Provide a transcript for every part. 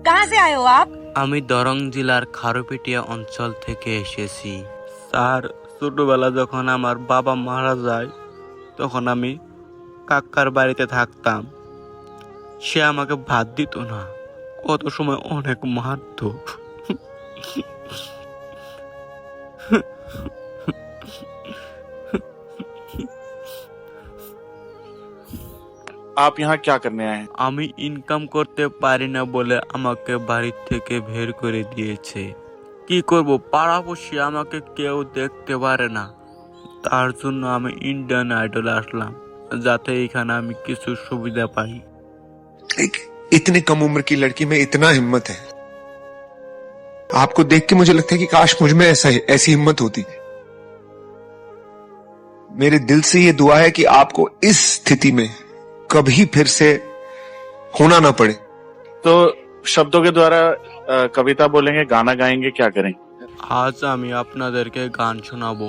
कहाँ से आए हो आप আমি দরং জেলার খারুপিটিয়া অঞ্চল থেকে এসেছি স্যার ছোটবেলা যখন আমার বাবা মারা যায় তখন আমি কাকার বাড়িতে থাকতাম সে আমাকে ভাত দিত না কত সময় অনেক মারত आप यहाँ क्या करने आए हैं আমি ইনকাম করতে পারি না বলে আমাকে বাড়ি থেকে বের করে দিয়েছে কি করব পাড়াপড়শি আমাকে কেউ দেখতে পারে না তার জন্য আমি ইন্ডিয়ান আইডল আসলাম যাতে এখানে আমি কিছু সুবিধা পাই एक इतनी कम उम्र की लड़की में इतना हिम्मत है आपको देख के मुझे लगता है कि काश मुझ में ऐसा ऐसी हिम्मत होती मेरे दिल से ये दुआ है कि आपको इस स्थिति में कभी फिर से होना ना पड़े तो शब्दों के द्वारा अ, कविता बोलेंगे गाना गाएंगे क्या करेंगे আজ আমি আপনাদেরকে গান শোনাবো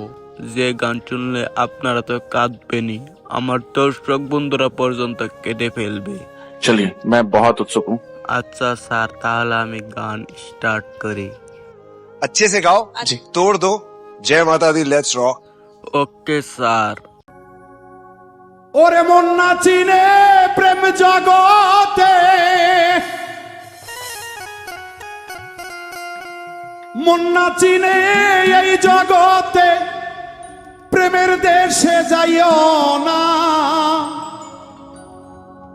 যে গান শুনলে আপনারা তো কাঁদবেনই আমার দর্শক বন্ধুরা পর্যন্ত কেঁদে ফেলবে चलिए मैं बहुत उत्सुक हूँ আচ্ছা স্যার তাহলে আমি গান স্টার্ট করি अच्छे से गाओ जी तोड़ दो जय माता दी लेट्स रॉक ওকে স্যার ওরে মন না চিনে প্রেম জগতে। মন না চিনে এই জগতে প্রেমের দেশে যাইও না।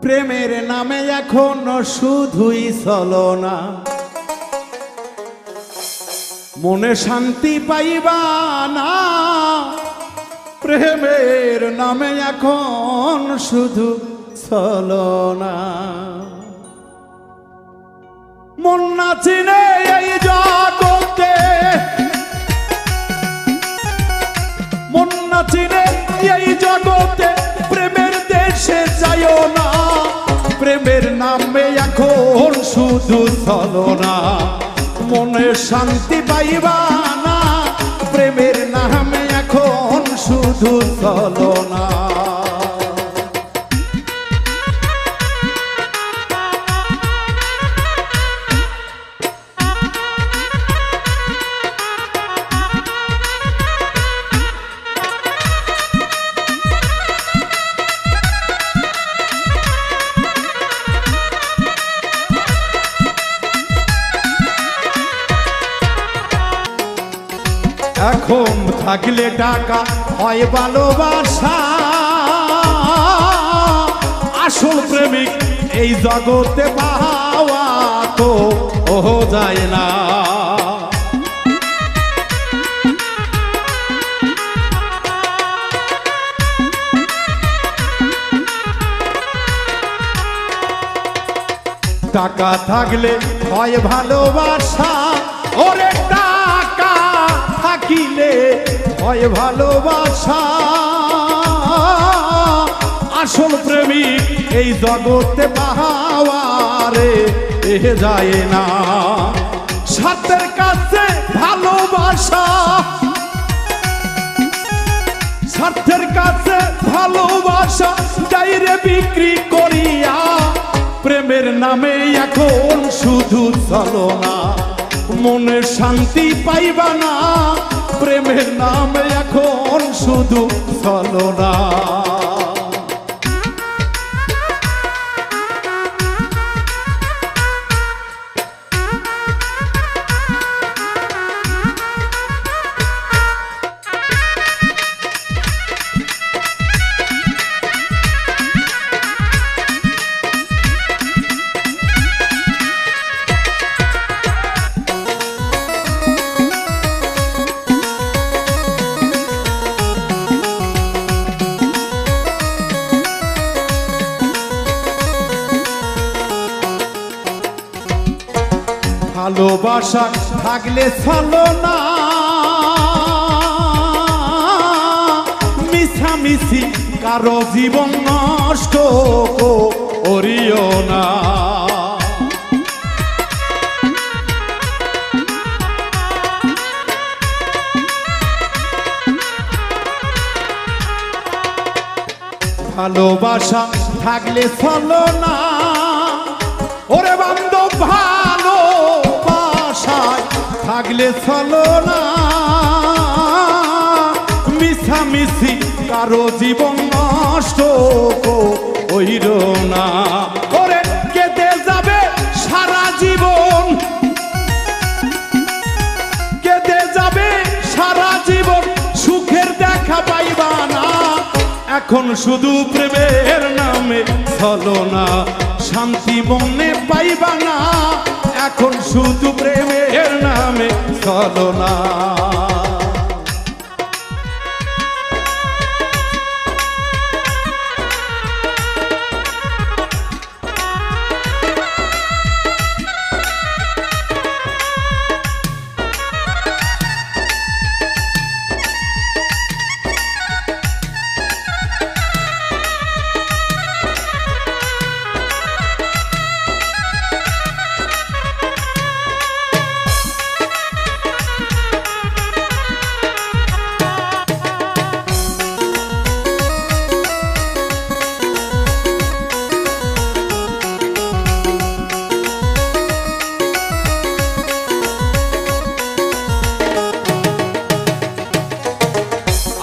প্রেমের নামে এখন শুধুই চলো না মনে শান্তি পাইবা না। প্রেমের নামে এখন শুধু চলো না মন না চিনে এই জগতে। মন না চিনে এই জগতে প্রেমের দেশে যাইও না। প্রেমের নামে এখন শুধু চলো না মনে শান্তি পাইবা। শুধু চলো না। এখন থাকলে টাকা হয় ভালোবাসা। আসল প্রেমিক এই জগতে পাওয়া তো ও যায় না। টাকা থাকলে হয় ভালোবাসা। হয় ভালোবাসা। আসল প্রেমিক এই জগতে পাহাওয়ারে, এ যায় না। সাতের কাছে ভালোবাসা। স্বার্থের কাছে ভালোবাসা ডাইরে বিক্রি করিয়া, প্রেমের নামে এখন শুধু চলো না। মনে শান্তি পাইবা না প্রেমের নাম এখন শুধু চলো ভালোবাসা থাকলে চলো না। মিছামিছি কারও জীবন নষ্ট করিও না। ভালোবাসা থাকলে চলো না। ওরে বান্ধব ভালোবাসায় থাকলে চলো না। মিশামিশি কারও জীবন নষ্ট ওইর না। এখন শুধু প্রেমের নামে চলো না, শান্তি মনে পাইবা না। এখন শুধু প্রেমের নামে চলো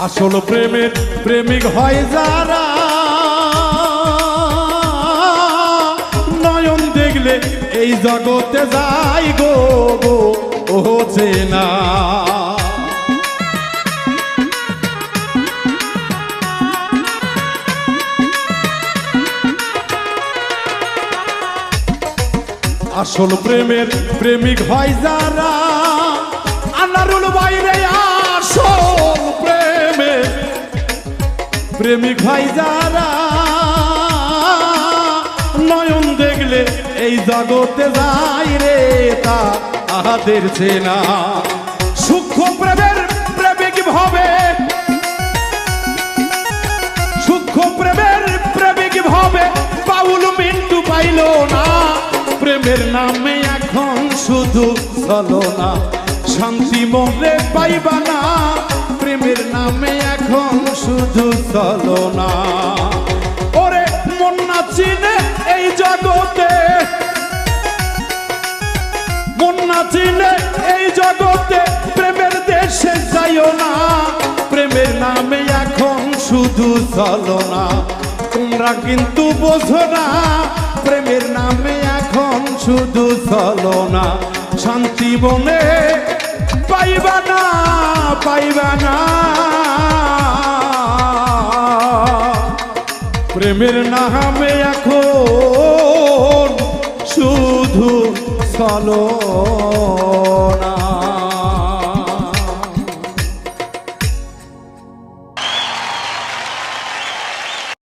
আসল প্রেমের প্রেমিক হয় যারা। নয়ন দেখলে এই জগতে যাই গো গো, ও চেনা আসল প্রেমের প্রেমিক হয় যারা। প্রেমিক হয় যারা, নয়ন দেখলে এই জগতে যাই রে তা আহাদের চেনা। সূক্ষ্ম প্রেমের প্রেমিক ভাবে সূক্ষ্ম প্রেমের প্রেমিক ভাবে বাউল মিন্টু পাইল না। প্রেমের নামে এখন শুধু চলো না, শান্তি মনে পাইবা না। প্রেমের নামে এখন শুধু চলো না ওরে, মন চিনে এই জগতে। মন চিনে এই জগতে প্রেমের দেশে যাইও না। প্রেমের নামে এখন শুধু চলো না তোমরা কিন্তু বোঝো না, প্রেমের নামে এখন শুধু চলো না শান্তি বনে পাইবা না পাইবা না। প্রেমের নামে এখন শুধু চলো